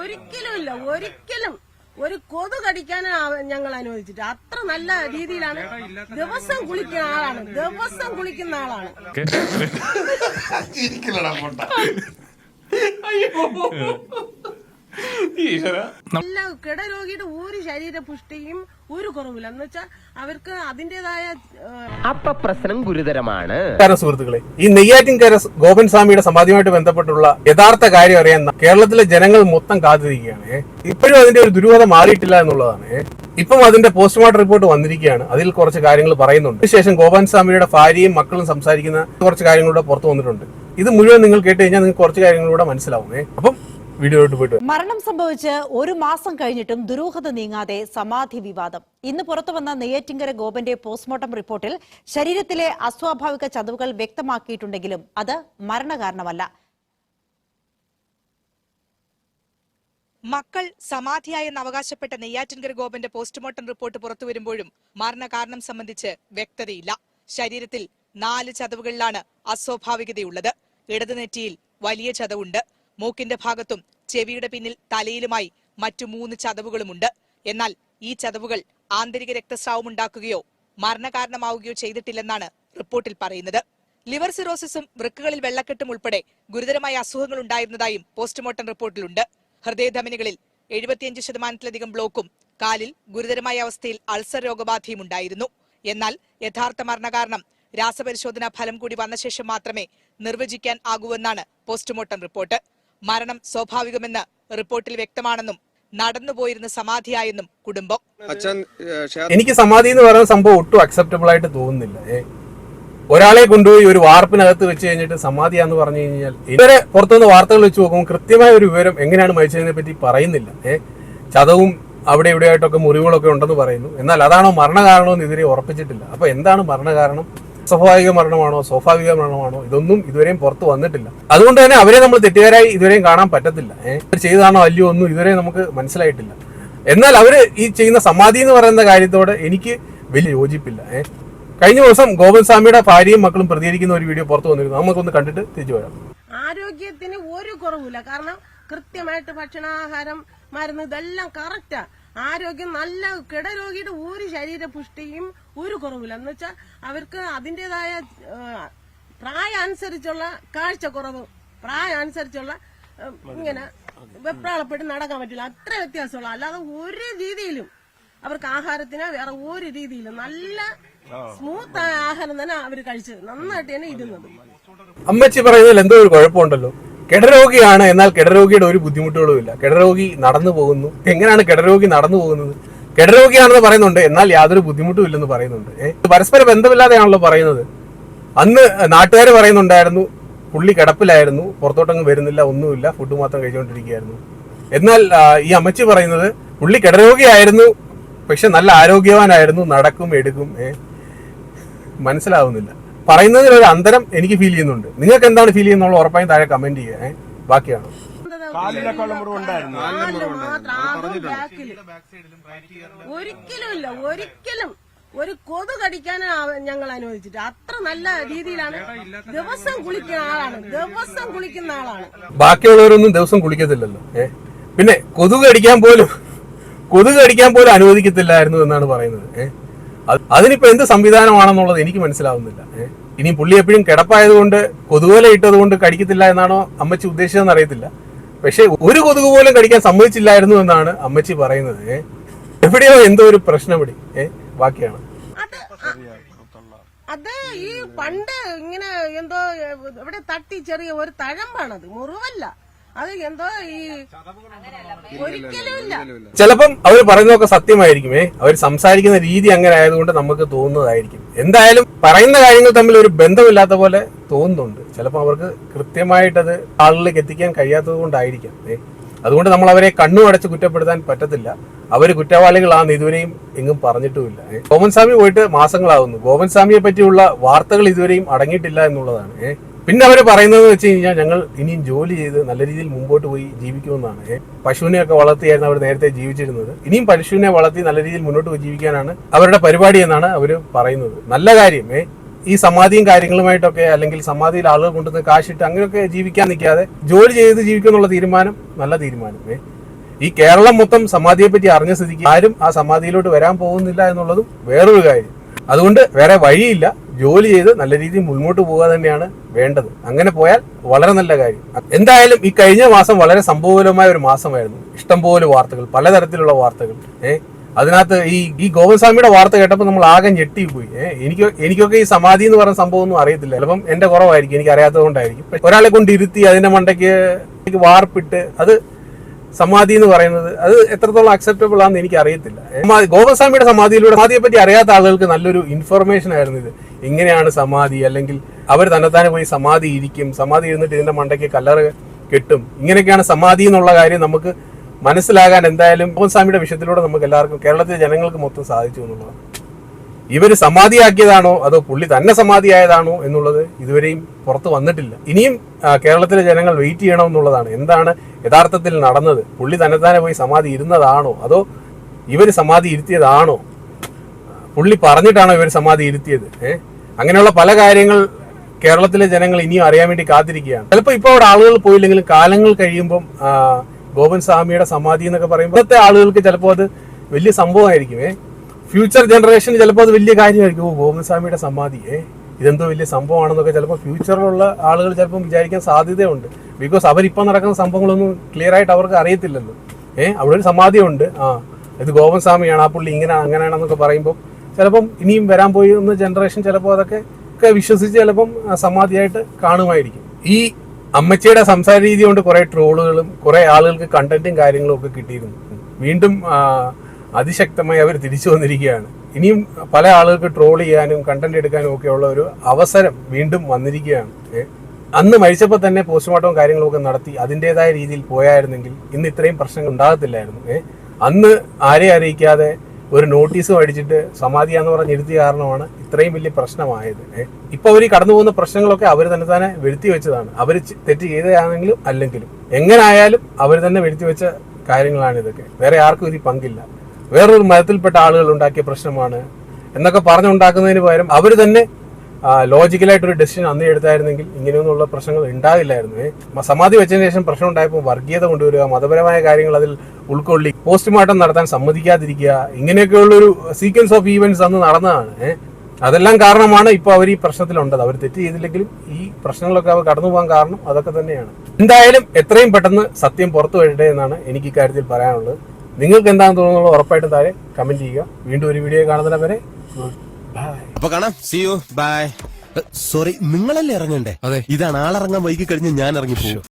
ഒരിക്കലും ഇല്ല ഒരിക്കലും. ഒരു കൊതു കടിക്കാൻ ഞങ്ങൾ അനുവദിച്ചിട്ട്. അത്ര നല്ല രീതിയിലാണ് ദിവസം കുളിക്കുന്ന ആളാണ്. ദിവസം കുളിക്കുന്ന ആളാണ്. ചിരിക്കലടാ പൊട്ട കിട കിടരോഗിയുടെ ഒരു ശരീര പുഷ്ടിയും ഒരു കുറവില്ല എന്ന് വെച്ചാൽ അവർക്ക് അതിന്റേതായ അപ്പ പ്രശ്നം ഗുരുതരമാണ്. സുഹൃത്തുക്കളെ. ഈ നെയ്യാറ്റിൻകര ഗോപൻ സ്വാമിയുടെ സമാധിയുമായിട്ട് ബന്ധപ്പെട്ടുള്ള യഥാർത്ഥ കാര്യം അറിയാൻ കേരളത്തിലെ ജനങ്ങൾ മൊത്തം കാത്തിരിക്കുകയാണ്. ഇപ്പോഴും അതിന്റെ ഒരു ദുരൂഹത മാറിയിട്ടില്ല എന്നുള്ളതാണ്. ഇപ്പം അതിന്റെ പോസ്റ്റ്മോർട്ടം റിപ്പോർട്ട് വന്നിരിക്കുകയാണ്. അതിൽ കുറച്ച് കാര്യങ്ങൾ പറയുന്നുണ്ട്. അതിനുശേഷം ഗോപാൻ സ്വാമിയുടെ ഭാര്യയും മക്കളും സംസാരിക്കുന്ന കുറച്ച് കാര്യങ്ങളുടെ പുറത്തു വന്നിട്ടുണ്ട്. ഇത് മുഴുവൻ നിങ്ങൾ കേട്ട് കഴിഞ്ഞാൽ നിങ്ങൾക്ക് കുറച്ച് കാര്യങ്ങളിലൂടെ മനസ്സിലാവുന്നേ. അപ്പം പോയിട്ട് മരണം സംഭവിച്ച് ഒരു മാസം കഴിഞ്ഞിട്ടും ദുരൂഹത നീങ്ങാതെ സമാധി വിവാദം. ഇന്ന് പുറത്തുവന്ന നെയ്യാറ്റിങ്കര ഗോപന്റെ പോസ്റ്റ്മോർട്ടം റിപ്പോർട്ടിൽ ശരീരത്തിലെ അസ്വാഭാവിക ചതവുകൾ വ്യക്തമാക്കിയിട്ടുണ്ടെങ്കിലും അത് മരണകാരണമല്ല. മക്കൾ സമാധിയായെന്ന് അവകാശപ്പെട്ട നെയ്യാറ്റിൻകര ഗോപന്റെ പോസ്റ്റ്മോർട്ടം റിപ്പോർട്ട് പുറത്തു വരുമ്പോഴും മരണകാരണം സംബന്ധിച്ച് വ്യക്തതയില്ല. ശരീരത്തിൽ നാല് ചതവുകളിലാണ് അസ്വാഭാവികതയുള്ളത്. ഇടതുനെറ്റിയിൽ വലിയ ചതവുണ്ട്. മൂക്കിന്റെ ഭാഗത്തും ചെവിയുടെ പിന്നിൽ തലയിലുമായി മറ്റു മൂന്ന് ചതവുകളുമുണ്ട്. എന്നാൽ ഈ ചതവുകൾ ആന്തരിക രക്തസ്രാവം ഉണ്ടാക്കുകയോ മരണകാരണമാവുകയോ ചെയ്തിട്ടില്ലെന്നാണ് റിപ്പോർട്ടിൽ പറയുന്നത്. ലിവർ സിറോസിസും വൃക്കുകളിൽ വെള്ളക്കെട്ടും ഉൾപ്പെടെ ഗുരുതരമായ അസുഖങ്ങൾ ഉണ്ടായിരുന്നതായും പോസ്റ്റ്മോർട്ടം റിപ്പോർട്ടിലുണ്ട്. ഹൃദയധമനികളിൽ എഴുപത്തിയഞ്ച് ശതമാനത്തിലധികം ബ്ലോക്കും കാലിൽ ഗുരുതരമായ അവസ്ഥയിൽ അൾസർ രോഗബാധയും ഉണ്ടായിരുന്നു. എന്നാൽ യഥാർത്ഥ മരണകാരണം രാസപരിശോധനാ ഫലം കൂടി വന്ന ശേഷം മാത്രമേ നിർവചിക്കാൻ ആകൂവെന്നാണ് പോസ്റ്റ്മോർട്ടം റിപ്പോർട്ട്. മരണം സ്വാഭാവികമെന്ന് റിപ്പോർട്ടിൽ വ്യക്തമാണെന്നും നടന്നുപോയിരുന്ന സമാധിയായെന്നും കുടുംബം. അച്ഛൻ എനിക്ക് സമാധി എന്ന് പറയുന്ന സംഭവം ഒട്ടും അക്സെപ്റ്റബിൾ ആയിട്ട് തോന്നുന്നില്ല. ഒരാളെ കൊണ്ടുപോയി ഒരു വാർപ്പിനകത്ത് വെച്ച് കഴിഞ്ഞിട്ട് സമാധിയാന്ന് പറഞ്ഞു കഴിഞ്ഞാൽ ഇവരെ പുറത്തുനിന്ന് വാർത്തകൾ വെച്ച് നോക്കുമ്പോൾ കൃത്യമായ ഒരു വിവരം എങ്ങനെയാണ് മരിച്ചതിനെ പറ്റി പറയുന്നില്ല. ചതവും അവിടെ ഇവിടെ ആയിട്ടൊക്കെ മുറിവുകളൊക്കെ ഉണ്ടെന്ന് പറയുന്നു. എന്നാൽ അതാണോ മരണകാരണമെന്ന് ഇതിനെ ഉറപ്പിച്ചിട്ടില്ല. അപ്പൊ എന്താണ് മരണകാരണം? സ്വാഭാവിക മരണമാണോ സ്വാഭാവിക മരണമാണോ ഇതൊന്നും ഇതുവരെയും പുറത്ത് വന്നിട്ടില്ല. അതുകൊണ്ട് തന്നെ അവരെ നമ്മൾ തെറ്റുകാരായി ഇതുവരെയും കാണാൻ പറ്റത്തില്ല. ഏഹ് ചെയ്താണോ അല്ലയോ ഒന്നും ഇതുവരെ നമുക്ക് മനസ്സിലായിട്ടില്ല. എന്നാൽ അവർ ഈ ചെയ്യുന്ന സമാധി എന്ന് പറയുന്ന കാര്യത്തോട് എനിക്ക് വലിയ യോജിപ്പില്ല. ഏഹ് കഴിഞ്ഞ ദിവസം ഗോപൻ സ്വാമിയുടെ ഭാര്യയും മക്കളും പ്രതികരിക്കുന്ന ഒരു വീഡിയോ പുറത്തു വന്നിരുന്നു. നമുക്കൊന്ന് കണ്ടിട്ട് തിരിച്ചു വരാം. ആരോഗ്യത്തിന് ഒരു കുറവില്ല കാരണം കൃത്യമായിട്ട് ഭക്ഷണാഹാരം മരുന്ന് ഇതെല്ലാം കറക്റ്റാ ആരോഗ്യം നല്ല കിടരോഗിയുടെ ഒരു ശരീര പുഷ്ടിയും ഒരു കുറവില്ല എന്ന് വെച്ചാൽ അവർക്ക് അതിന്റെതായ പ്രായമനുസരിച്ചുള്ള പ്രായം അനുസരിച്ചുള്ള കാഴ്ചക്കുറവ് പ്രായം അനുസരിച്ചുള്ള ഇങ്ങനെ വെപ്രാളപ്പെട്ട് നടക്കാൻ പറ്റില്ല. അത്ര വ്യത്യാസമുള്ള. അല്ലാതെ ഒരു രീതിയിലും അവർക്ക് ആഹാരത്തിന് വേറെ ഒരു രീതിയിലും നല്ല സ്മൂത്ത് ആഹാരം തന്നെ അവർ കഴിച്ചത് നന്നായിട്ട് തന്നെ ഇരുന്നത്. അമ്മച്ചി പറയുന്നതിൽ എന്തോ ഒരു കുഴപ്പമുണ്ടല്ലോ. കിടരോഗിയാണ്. എന്നാൽ കിടരോഗിയുടെ ഒരു ബുദ്ധിമുട്ടുകളും ഇല്ല. കിടരോഗി നടന്നു പോകുന്നു. എങ്ങനെയാണ് കിടരോഗി നടന്നു പോകുന്നത്? കിടരോഗിയാണെന്ന് പറയുന്നുണ്ട്. എന്നാൽ യാതൊരു ബുദ്ധിമുട്ടും ഇല്ലെന്ന് പറയുന്നുണ്ട്. പരസ്പര ബന്ധമില്ലാതെയാണല്ലോ പറയുന്നത്. അന്ന് നാട്ടുകാർ പറയുന്നുണ്ടായിരുന്നു പുള്ളി കിടപ്പിലായിരുന്നു പുറത്തോട്ടങ്ങ് വരുന്നില്ല ഒന്നുമില്ല ഫുഡ് മാത്രം കഴിച്ചുകൊണ്ടിരിക്കുകയായിരുന്നു. എന്നാൽ ഈ അമ്മച്ചി പറയുന്നത് പുള്ളി കിടരോഗിയായിരുന്നു പക്ഷെ നല്ല ആരോഗ്യവാനായിരുന്നു നടക്കും എടുക്കും മനസ്സിലാവുന്നില്ല. പറയുന്നതിൽ ഒരു അന്തരം എനിക്ക് ഫീൽ ചെയ്യുന്നുണ്ട്. നിങ്ങൾക്ക് എന്താണ് ഫീൽ ചെയ്യുന്നത് ഉറപ്പായും താഴെ കമന്റ് ചെയ്യുക ഏ? ബാക്കിയാണ്. ഒരിക്കലും ഇല്ല. ഒരിക്കലും. ഒരു കൊതു കടിക്കാൻ ഞങ്ങൾ അനുവദിച്ചിട്ട്. അത്ര നല്ല രീതിയിലാണ് ദിവസം കുളിക്കുന്ന ആളാണ്. ദിവസം കുളിക്കുന്ന ആളാണ്. ബാക്കിയുള്ളവരൊന്നും ദിവസം കുളിക്കത്തില്ലല്ലോ. ഏ? പിന്നെ കൊതുക് കടിക്കാൻ പോലും കൊതുക് കടിക്കാൻ പോലും അനുവദിക്കത്തില്ലായിരുന്നു എന്നാണ് പറയുന്നത്. ഏഹ് അതിനിപ്പോ എന്ത് സംവിധാനമാണെന്നുള്ളത് എനിക്ക് മനസ്സിലാവുന്നില്ല. ഏ? ഇനി പുള്ളി എപ്പോഴും കിടപ്പായതുകൊണ്ട് കൊതുകുവല ഇട്ടതുകൊണ്ട് കടിക്കത്തില്ല എന്നാണോ അമ്മച്ചി ഉദ്ദേശിച്ചതെന്ന് അറിയത്തില്ല. പക്ഷെ ഒരു കൊതുക് പോലും കടിക്കാൻ സമ്മതിച്ചില്ലായിരുന്നു എന്നാണ് അമ്മച്ചി പറയുന്നത്. എവിടെയോ എന്തോ ഒരു പ്രശ്നപ്പെടി ഏ? ബാക്കിയാണ്. അത് ഈ പണ്ട് ഇങ്ങനെ എന്തോ ഇവിടെ തട്ടി ചെറിയ ഒരു തഴമ്പാണത്. മുറിവല്ല. എന്തോ ഈ ചിലപ്പം അവർ പറയുന്നതൊക്കെ സത്യമായിരിക്കുമേ. അവർ സംസാരിക്കുന്ന രീതി അങ്ങനെ ആയതുകൊണ്ട് നമുക്ക് തോന്നുന്നതായിരിക്കും. എന്തായാലും പറയുന്ന കാര്യങ്ങൾ തമ്മിൽ ഒരു ബന്ധമില്ലാത്ത പോലെ തോന്നുന്നുണ്ട്. ചിലപ്പോൾ അവർക്ക് കൃത്യമായിട്ടത് ആളുകളിലേക്ക് എത്തിക്കാൻ കഴിയാത്തത് കൊണ്ടായിരിക്കാം അതുകൊണ്ട് നമ്മൾ അവരെ കണ്ണു അടച്ച് കുറ്റപ്പെടുത്താൻ പറ്റത്തില്ല. അവർ കുറ്റവാളികളാണെന്ന് ഇതുവരെയും എങ്ങും പറഞ്ഞിട്ടുമില്ല. ഏ. ഗോപൻ സ്വാമി പോയിട്ട് മാസങ്ങളാവുന്നു. ഗോപൻ സ്വാമിയെ പറ്റിയുള്ള വാർത്തകൾ ഇതുവരെയും അടങ്ങിയിട്ടില്ല എന്നുള്ളതാണ്. ഏ പിന്നെ അവർ പറയുന്നത് വെച്ച് കഴിഞ്ഞാൽ ഞങ്ങൾ ഇനിയും ജോലി ചെയ്ത് നല്ല രീതിയിൽ മുമ്പോട്ട് പോയി ജീവിക്കുമെന്നാണ്. പശുവിനെയൊക്കെ വളർത്തിയായിരുന്നു അവർ നേരത്തെ ജീവിച്ചിരുന്നത്. ഇനിയും പശുവിനെ വളർത്തി നല്ല രീതിയിൽ മുന്നോട്ട് പോയി ജീവിക്കാനാണ് അവരുടെ പരിപാടി എന്നാണ് അവർ പറയുന്നത്. നല്ല കാര്യം. ഈ സമാധിയും കാര്യങ്ങളുമായിട്ടൊക്കെ അല്ലെങ്കിൽ സമാധിയിൽ ആളുകൾ കൊണ്ടുവന്ന് കാശിട്ട് അങ്ങനെയൊക്കെ ജീവിക്കാൻ നിൽക്കാതെ ജോലി ചെയ്ത് ജീവിക്കുന്നുള്ള തീരുമാനം നല്ല തീരുമാനം. ഈ കേരളം മൊത്തം സമാധിയെ പറ്റി അറിഞ്ഞ സ്ഥിതിക്ക് ആരും ആ സമാധിയിലോട്ട് വരാൻ പോകുന്നില്ല എന്നുള്ളതും വേറൊരു കാര്യം. അതുകൊണ്ട് വേറെ വഴിയില്ല. ജോലി ചെയ്ത് നല്ല രീതിയിൽ മുന്നോട്ട് പോവുക തന്നെയാണ് വേണ്ടത്. അങ്ങനെ പോയാൽ വളരെ നല്ല കാര്യം. എന്തായാലും ഈ കഴിഞ്ഞ മാസം വളരെ സംഭവകരമായ ഒരു മാസമായിരുന്നു. ഇഷ്ടംപോലെ വാർത്തകൾ പലതരത്തിലുള്ള വാർത്തകൾ. ഏഹ് അതിനകത്ത് ഈ ഈ ഗോപസ്വാമിയുടെ വാർത്ത കേട്ടപ്പോൾ നമ്മൾ ആകെ ഞെട്ടി പോയി എനിക്ക് എനിക്കൊക്കെ ഈ സമാധി എന്ന് പറയുന്ന സംഭവം ഒന്നും അറിയത്തില്ല. ചിലപ്പം എന്റെ കുറവായിരിക്കും എനിക്ക് അറിയാത്തത് കൊണ്ടായിരിക്കും ഒരാളെ കൊണ്ട് ഇരുത്തി അതിന്റെ മണ്ടയ്ക്ക് വാർപ്പിട്ട് അത് സമാധി എന്ന് പറയുന്നത് അത് എത്രത്തോളം അക്സെപ്റ്റബിൾ ആണെന്ന് എനിക്ക് അറിയത്തില്ല ഗോപസ്വാമിയുടെ സമാധിയിലൂടെ സമാധിയെ പറ്റി അറിയാത്ത ആളുകൾക്ക് നല്ലൊരു ഇൻഫർമേഷൻ ആയിരുന്നു ഇത്. ഇങ്ങനെയാണ് സമാധി അല്ലെങ്കിൽ അവർ തന്നെത്താനെ പോയി സമാധി ഇരിക്കും. സമാധി ഇരുന്നിട്ട് ഇതിന്റെ മണ്ടയ്ക്ക് കല്ലറ് കിട്ടും. ഇങ്ങനെയൊക്കെയാണ് സമാധി എന്നുള്ള കാര്യം നമുക്ക് മനസ്സിലാകാൻ എന്തായാലും സ്വാമിയുടെ വിഷയത്തിലൂടെ നമുക്ക് എല്ലാവർക്കും കേരളത്തിലെ ജനങ്ങൾക്ക് മൊത്തം സാധിച്ചു എന്നുള്ളതാണ്. ഇവർ സമാധിയാക്കിയതാണോ അതോ പുള്ളി തന്നെ സമാധിയായതാണോ എന്നുള്ളത് ഇതുവരെയും പുറത്ത് വന്നിട്ടില്ല. ഇനിയും കേരളത്തിലെ ജനങ്ങൾ വെയിറ്റ് ചെയ്യണം എന്നുള്ളതാണ് എന്താണ് യഥാർത്ഥത്തിൽ നടന്നത്? പുള്ളി തന്നെത്താനെ പോയി സമാധി ഇരുന്നതാണോ അതോ ഇവർ സമാധി ഇരുത്തിയതാണോ? പുള്ളി പറഞ്ഞിട്ടാണ് ഇവർ സമാധി ഇരുത്തിയത്? അങ്ങനെയുള്ള പല കാര്യങ്ങൾ കേരളത്തിലെ ജനങ്ങൾ ഇനിയും അറിയാൻ വേണ്ടി കാത്തിരിക്കുകയാണ്. ചിലപ്പോൾ ഇപ്പോൾ അവിടെ ആളുകൾ പോയില്ലെങ്കിലും കാലങ്ങൾ കഴിയുമ്പം ഗോപൻ സ്വാമിയുടെ സമാധി എന്നൊക്കെ പറയുമ്പോൾ ഇന്നത്തെ ആളുകൾക്ക് ചിലപ്പോൾ അത് വലിയ സംഭവമായിരിക്കും. ഫ്യൂച്ചർ ജനറേഷന് ചിലപ്പോൾ അത് വലിയ കാര്യമായിരിക്കും. ഓ ഗോപൻ സ്വാമിയുടെ സമാധി. ഇതെന്തോ വലിയ സംഭവമാണെന്നൊക്കെ ചിലപ്പോൾ ഫ്യൂച്ചറിലുള്ള ആളുകൾ ചിലപ്പോൾ വിചാരിക്കാൻ സാധ്യതയുണ്ട്. ബിക്കോസ് അവരിപ്പോൾ നടക്കുന്ന സംഭവങ്ങളൊന്നും ക്ലിയർ ആയിട്ട് അവർക്ക് അറിയത്തില്ലല്ലോ. ഏഹ് അവിടെ ഒരു സമാധിയുണ്ട്. ആ ഇത് ഗോപൻ സ്വാമിയാണ്. ആ പുള്ളി ഇങ്ങനെ അങ്ങനെയാണെന്നൊക്കെ പറയുമ്പോൾ ചിലപ്പം ഇനിയും വരാൻ പോയിരുന്ന ജനറേഷൻ ചിലപ്പോൾ അതൊക്കെ ഒക്കെ വിശ്വസിച്ച് ചിലപ്പം സമാധിയായിട്ട് കാണുമായിരിക്കും. ഈ അമ്മച്ചിയുടെ സംസാര രീതി കൊണ്ട് കുറെ ട്രോളുകളും കുറെ ആളുകൾക്ക് കണ്ടന്റും കാര്യങ്ങളും ഒക്കെ കിട്ടിയിരുന്നു. വീണ്ടും അതിശക്തമായി അവർ തിരിച്ചു വന്നിരിക്കുകയാണ്. ഇനിയും പല ആളുകൾക്ക് ട്രോൾ ചെയ്യാനും കണ്ടന്റ് എടുക്കാനും ഒക്കെ ഉള്ള ഒരു അവസരം വീണ്ടും വന്നിരിക്കുകയാണ്. അന്ന് മരിച്ചപ്പോൾ തന്നെ പോസ്റ്റ്മോർട്ടവും കാര്യങ്ങളും ഒക്കെ നടത്തി അതിന്റെതായ രീതിയിൽ പോയായിരുന്നെങ്കിൽ ഇന്ന് ഇത്രയും പ്രശ്നങ്ങൾ ഉണ്ടാകത്തില്ലായിരുന്നു. അന്ന് ആരെയും അറിയിക്കാതെ ഒരു നോട്ടീസ് അടിച്ചിട്ട് സമാധിയാന്ന് പറഞ്ഞ് ഇരുത്തിയ കാരണമാണ് ഇത്രയും വലിയ പ്രശ്നമായത്. ഇപ്പൊ അവർ കടന്നു പോകുന്ന പ്രശ്നങ്ങളൊക്കെ അവർ തന്നെ തന്നെ വരുത്തി വെച്ചതാണ്. അവർ തെറ്റ് ചെയ്തതാണെങ്കിലും അല്ലെങ്കിലും എങ്ങനായാലും അവർ തന്നെ വരുത്തി വെച്ച കാര്യങ്ങളാണ് ഇതൊക്കെ. വേറെ ആർക്കും ഇതിൽ പങ്കില്ല. വേറൊരു മതത്തിൽപ്പെട്ട ആളുകൾ ഉണ്ടാക്കിയ പ്രശ്നമാണ് എന്നൊക്കെ പറഞ്ഞുണ്ടാക്കുന്നതിന് പകരം അവർ തന്നെ ലോജിക്കലായിട്ടൊരു ഡെസിഷൻ അന്ന് എടുത്തായിരുന്നെങ്കിൽ ഇങ്ങനെയൊന്നുള്ള പ്രശ്നങ്ങൾ ഉണ്ടാകില്ലായിരുന്നു സമാധി വെച്ചതിന് ശേഷം പ്രശ്നം ഉണ്ടായപ്പോൾ വർഗീയത കൊണ്ടുവരിക മതപരമായ കാര്യങ്ങൾ അതിൽ ഉൾക്കൊള്ളി പോസ്റ്റ്മോർട്ടം നടത്താൻ സമ്മതിക്കാതിരിക്കുക ഇങ്ങനെയൊക്കെയുള്ള ഒരു സീക്വൻസ് ഓഫ് ഈവെന്റ്സ് അന്ന് നടന്നതാണ് അതെല്ലാം കാരണമാണ് ഇപ്പോൾ അവർ ഈ പ്രശ്നത്തിലുണ്ടത്. അവർ തെറ്റ് ചെയ്തില്ലെങ്കിലും ഈ പ്രശ്നങ്ങളൊക്കെ അവർ കടന്നു പോകാൻ കാരണം അതൊക്കെ തന്നെയാണ്. എന്തായാലും എത്രയും പെട്ടെന്ന് സത്യം പുറത്തു വരട്ടെ എന്നാണ് എനിക്ക് ഇക്കാര്യത്തിൽ പറയാനുള്ളത്. നിങ്ങൾക്ക് എന്താണെന്ന് തോന്നുന്നത് ഉറപ്പായിട്ടും താഴെ കമന്റ് ചെയ്യുക. വീണ്ടും ഒരു വീഡിയോ കാണുന്നതിനെ വരെ അപ്പൊ കാണാം. സി യു ബൈ സോറി നിങ്ങളല്ലേ ഇറങ്ങണ്ടേ? അതെ. ഇതാണ് ആളിറങ്ങാൻ വൈകി കഴിഞ്ഞ് ഞാൻ ഇറങ്ങിപ്പോകും